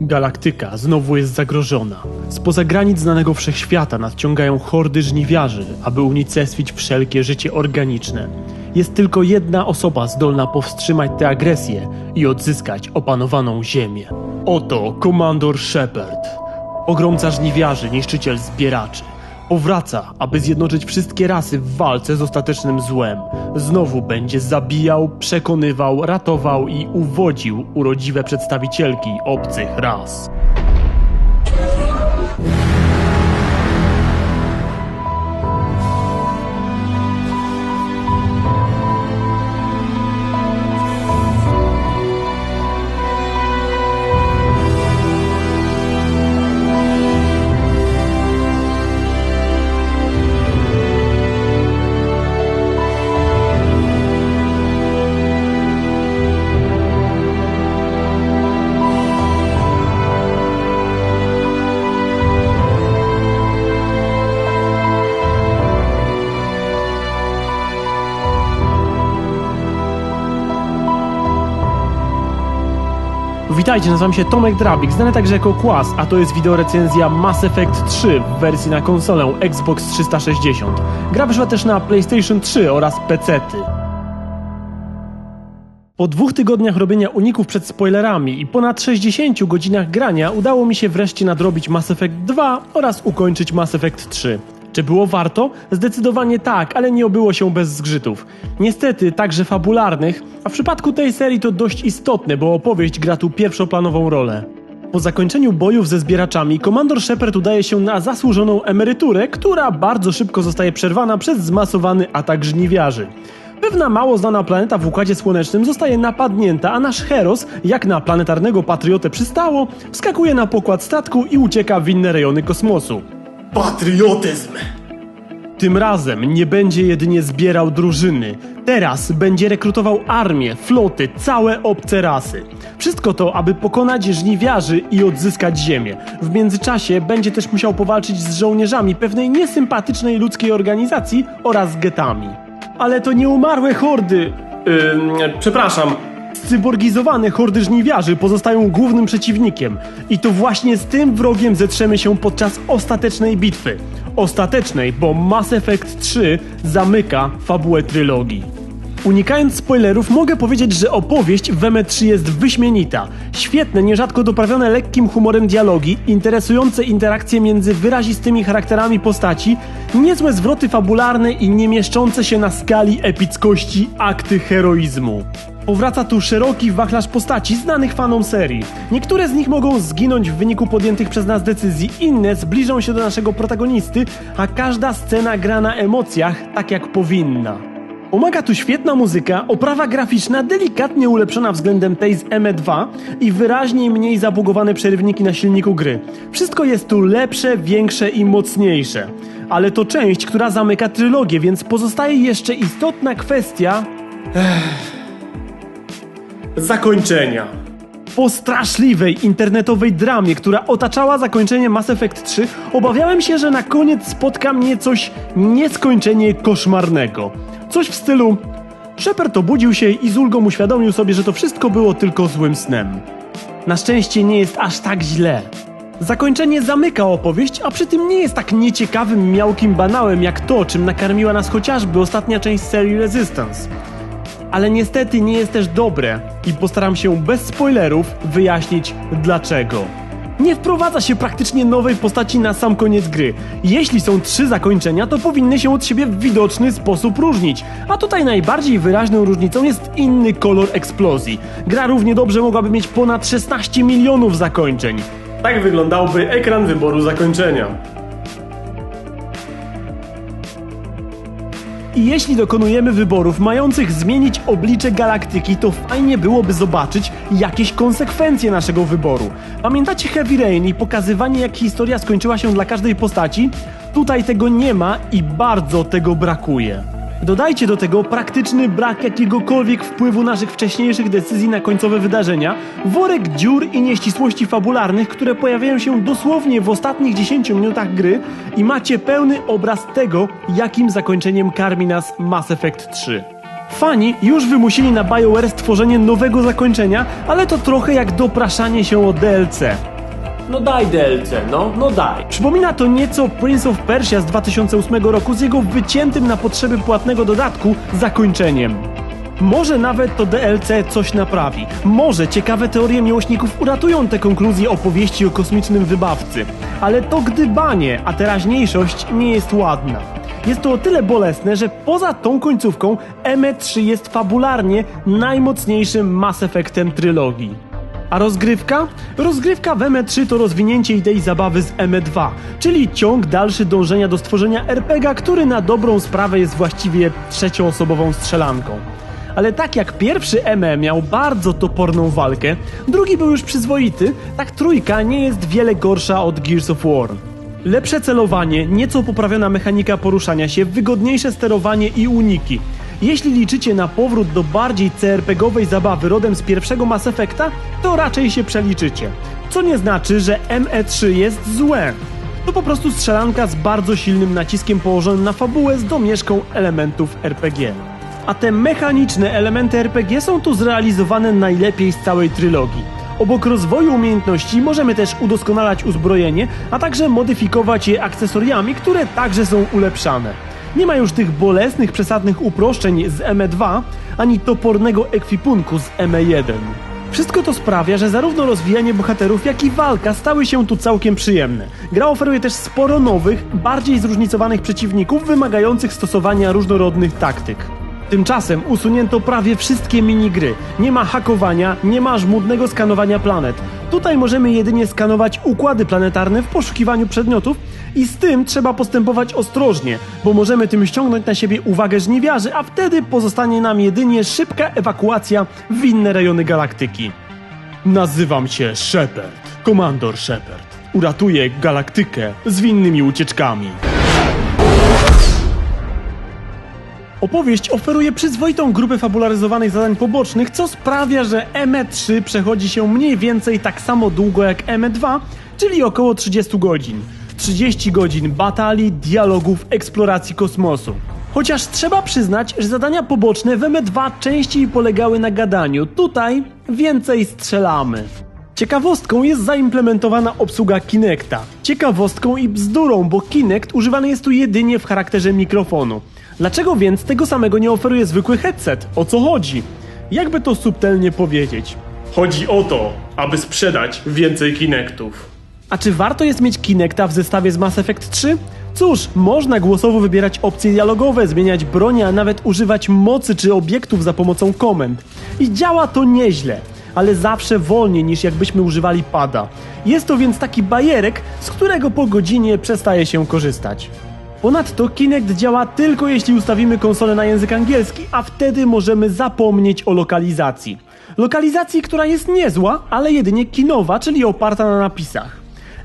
Galaktyka znowu jest zagrożona. Spoza granic znanego wszechświata nadciągają hordy żniwiarzy, aby unicestwić wszelkie życie organiczne. Jest tylko jedna osoba zdolna powstrzymać tę agresję i odzyskać opanowaną ziemię. Oto komandor Shepard, ogromca żniwiarzy, niszczyciel zbieraczy. Powraca, aby zjednoczyć wszystkie rasy w walce z ostatecznym złem. Znowu będzie zabijał, przekonywał, ratował i uwodził urodziwe przedstawicielki obcych ras. Witajcie, nazywam się Tomek Drabik, znany także jako Kłas, a to jest wideorecenzja Mass Effect 3 w wersji na konsolę Xbox 360. Gra wyszła też na PlayStation 3 oraz PC-ty. Po dwóch tygodniach robienia uników przed spoilerami i ponad 60 godzinach grania udało mi się wreszcie nadrobić Mass Effect 2 oraz ukończyć Mass Effect 3. Czy było warto? Zdecydowanie tak, ale nie obyło się bez zgrzytów. Niestety, także fabularnych, a w przypadku tej serii to dość istotne, bo opowieść gra tu pierwszoplanową rolę. Po zakończeniu bojów ze zbieraczami, komandor Shepard udaje się na zasłużoną emeryturę, która bardzo szybko zostaje przerwana przez zmasowany atak żniwiarzy. Pewna mało znana planeta w Układzie Słonecznym zostaje napadnięta, a nasz Heros, jak na planetarnego patriotę przystało, wskakuje na pokład statku i ucieka w inne rejony kosmosu. Patriotyzm! Tym razem nie będzie jedynie zbierał drużyny. Teraz będzie rekrutował armię, floty, całe obce rasy. Wszystko to, aby pokonać żniwiarzy i odzyskać ziemię. W międzyczasie będzie też musiał powalczyć z żołnierzami pewnej niesympatycznej ludzkiej organizacji oraz getami. Ale to nieumarłe hordy. Yy, przepraszam. Cyborgizowane hordy żniwiarzy pozostają głównym przeciwnikiem. I to właśnie z tym wrogiem zetrzemy się podczas ostatecznej bitwy. Ostatecznej, bo Mass Effect 3 zamyka fabułę trylogii. Unikając spoilerów, mogę powiedzieć, że opowieść w M3 jest wyśmienita. Świetne, nierzadko doprawione lekkim humorem dialogi, interesujące interakcje między wyrazistymi charakterami postaci, niezłe zwroty fabularne i nie mieszczące się na skali epickości akty heroizmu. Powraca tu szeroki wachlarz postaci znanych fanom serii. Niektóre z nich mogą zginąć w wyniku podjętych przez nas decyzji, inne zbliżą się do naszego protagonisty, a każda scena gra na emocjach tak jak powinna. Pomaga tu świetna muzyka, oprawa graficzna delikatnie ulepszona względem tej z ME2 i wyraźniej mniej zabugowane przerywniki na silniku gry. Wszystko jest tu lepsze, większe i mocniejsze. Ale to część, która zamyka trylogię, więc pozostaje jeszcze istotna kwestia... Zakończenia. Po straszliwej internetowej dramie, która otaczała zakończenie Mass Effect 3, obawiałem się, że na koniec spotka mnie coś nieskończenie koszmarnego. Coś w stylu Shepard obudził się i z ulgą uświadomił sobie, że to wszystko było tylko złym snem. Na szczęście nie jest aż tak źle. Zakończenie zamyka opowieść, a przy tym nie jest tak nieciekawym, miałkim banałem jak to, czym nakarmiła nas chociażby ostatnia część serii Resistance ale niestety nie jest też dobre i postaram się bez spoilerów wyjaśnić dlaczego. Nie wprowadza się praktycznie nowej postaci na sam koniec gry. Jeśli są trzy zakończenia, to powinny się od siebie w widoczny sposób różnić. A tutaj najbardziej wyraźną różnicą jest inny kolor eksplozji. Gra równie dobrze mogłaby mieć ponad 16 milionów zakończeń. Tak wyglądałby ekran wyboru zakończenia. I jeśli dokonujemy wyborów mających zmienić oblicze galaktyki, to fajnie byłoby zobaczyć jakieś konsekwencje naszego wyboru. Pamiętacie Heavy Rain i pokazywanie jak historia skończyła się dla każdej postaci? Tutaj tego nie ma i bardzo tego brakuje. Dodajcie do tego praktyczny brak jakiegokolwiek wpływu naszych wcześniejszych decyzji na końcowe wydarzenia, worek dziur i nieścisłości fabularnych, które pojawiają się dosłownie w ostatnich 10 minutach gry i macie pełny obraz tego, jakim zakończeniem karmi nas Mass Effect 3. Fani już wymusili na BioWare stworzenie nowego zakończenia, ale to trochę jak dopraszanie się o DLC. No daj DLC, no, no daj. Przypomina to nieco Prince of Persia z 2008 roku z jego wyciętym na potrzeby płatnego dodatku zakończeniem. Może nawet to DLC coś naprawi. Może ciekawe teorie miłośników uratują te konkluzje opowieści o kosmicznym wybawcy. Ale to gdybanie, a teraźniejszość nie jest ładna. Jest to o tyle bolesne, że poza tą końcówką ME3 jest fabularnie najmocniejszym Mass Effectem trylogii. A rozgrywka? Rozgrywka w ME3 to rozwinięcie idei zabawy z ME2, czyli ciąg dalszy dążenia do stworzenia RPG, który na dobrą sprawę jest właściwie trzecioosobową strzelanką. Ale tak jak pierwszy ME miał bardzo toporną walkę, drugi był już przyzwoity, tak trójka nie jest wiele gorsza od Gears of War. Lepsze celowanie, nieco poprawiona mechanika poruszania się, wygodniejsze sterowanie i uniki. Jeśli liczycie na powrót do bardziej CRPGowej zabawy rodem z pierwszego Mass Effecta, to raczej się przeliczycie. Co nie znaczy, że ME3 jest złe. To po prostu strzelanka z bardzo silnym naciskiem położonym na fabułę z domieszką elementów RPG. A te mechaniczne elementy RPG są tu zrealizowane najlepiej z całej trylogii. Obok rozwoju umiejętności możemy też udoskonalać uzbrojenie, a także modyfikować je akcesoriami, które także są ulepszane. Nie ma już tych bolesnych, przesadnych uproszczeń z ME2, ani topornego ekwipunku z ME1. Wszystko to sprawia, że zarówno rozwijanie bohaterów, jak i walka stały się tu całkiem przyjemne. Gra oferuje też sporo nowych, bardziej zróżnicowanych przeciwników, wymagających stosowania różnorodnych taktyk. Tymczasem usunięto prawie wszystkie minigry. Nie ma hakowania, nie ma żmudnego skanowania planet. Tutaj możemy jedynie skanować układy planetarne w poszukiwaniu przedmiotów i z tym trzeba postępować ostrożnie, bo możemy tym ściągnąć na siebie uwagę żniwiarzy, a wtedy pozostanie nam jedynie szybka ewakuacja w inne rejony galaktyki. Nazywam się Shepard, komandor Shepard. Uratuję galaktykę z winnymi ucieczkami. Opowieść oferuje przyzwoitą grupę fabularyzowanych zadań pobocznych, co sprawia, że ME3 przechodzi się mniej więcej tak samo długo jak ME2, czyli około 30 godzin. 30 godzin batalii, dialogów, eksploracji kosmosu. Chociaż trzeba przyznać, że zadania poboczne w ME2 częściej polegały na gadaniu, tutaj więcej strzelamy. Ciekawostką jest zaimplementowana obsługa Kinecta. Ciekawostką i bzdurą, bo Kinect używany jest tu jedynie w charakterze mikrofonu. Dlaczego więc tego samego nie oferuje zwykły headset? O co chodzi? Jakby to subtelnie powiedzieć? Chodzi o to, aby sprzedać więcej Kinectów. A czy warto jest mieć Kinecta w zestawie z Mass Effect 3? Cóż, można głosowo wybierać opcje dialogowe, zmieniać bronię, a nawet używać mocy czy obiektów za pomocą komend. I działa to nieźle, ale zawsze wolniej niż jakbyśmy używali pada. Jest to więc taki bajerek, z którego po godzinie przestaje się korzystać. Ponadto Kinect działa tylko jeśli ustawimy konsolę na język angielski, a wtedy możemy zapomnieć o lokalizacji. Lokalizacji, która jest niezła, ale jedynie kinowa, czyli oparta na napisach.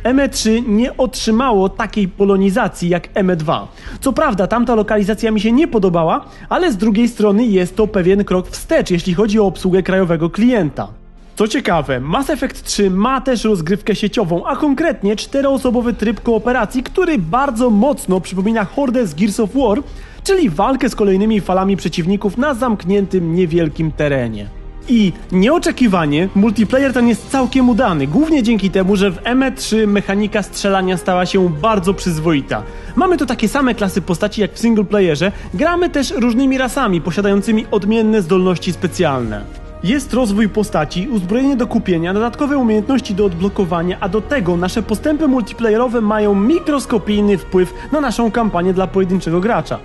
ME3 nie otrzymało takiej polonizacji jak ME2. Co prawda, tamta lokalizacja mi się nie podobała, ale z drugiej strony jest to pewien krok wstecz, jeśli chodzi o obsługę krajowego klienta. Co ciekawe, Mass Effect 3 ma też rozgrywkę sieciową, a konkretnie czteroosobowy tryb kooperacji, który bardzo mocno przypomina hordę z Gears of War, czyli walkę z kolejnymi falami przeciwników na zamkniętym, niewielkim terenie. I nieoczekiwanie, multiplayer ten jest całkiem udany, głównie dzięki temu, że w ME3 mechanika strzelania stała się bardzo przyzwoita. Mamy tu takie same klasy postaci jak w singleplayerze, gramy też różnymi rasami posiadającymi odmienne zdolności specjalne. Jest rozwój postaci, uzbrojenie do kupienia, dodatkowe umiejętności do odblokowania, a do tego nasze postępy multiplayerowe mają mikroskopijny wpływ na naszą kampanię dla pojedynczego gracza.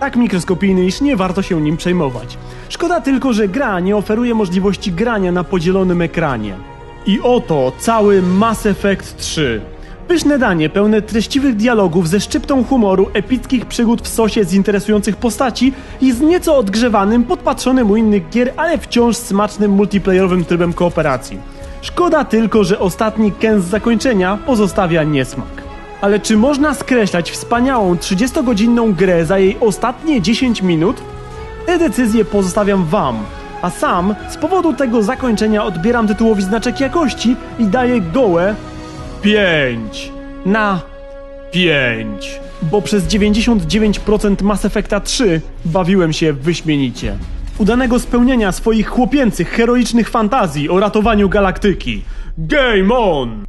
Tak mikroskopijny, iż nie warto się nim przejmować. Szkoda tylko, że gra nie oferuje możliwości grania na podzielonym ekranie. I oto cały Mass Effect 3. Pyszne danie pełne treściwych dialogów ze szczyptą humoru, epickich przygód w sosie z interesujących postaci i z nieco odgrzewanym, podpatrzonym u innych gier, ale wciąż smacznym multiplayerowym trybem kooperacji. Szkoda tylko, że ostatni kęs zakończenia pozostawia niesmak. Ale czy można skreślać wspaniałą 30-godzinną grę za jej ostatnie 10 minut? Te decyzje pozostawiam wam, a sam z powodu tego zakończenia odbieram tytułowi znaczek jakości i daję gołe 5 na 5. Bo przez 99% Mass Effecta 3 bawiłem się wyśmienicie. Udanego spełnienia swoich chłopięcych, heroicznych fantazji o ratowaniu galaktyki. Game on!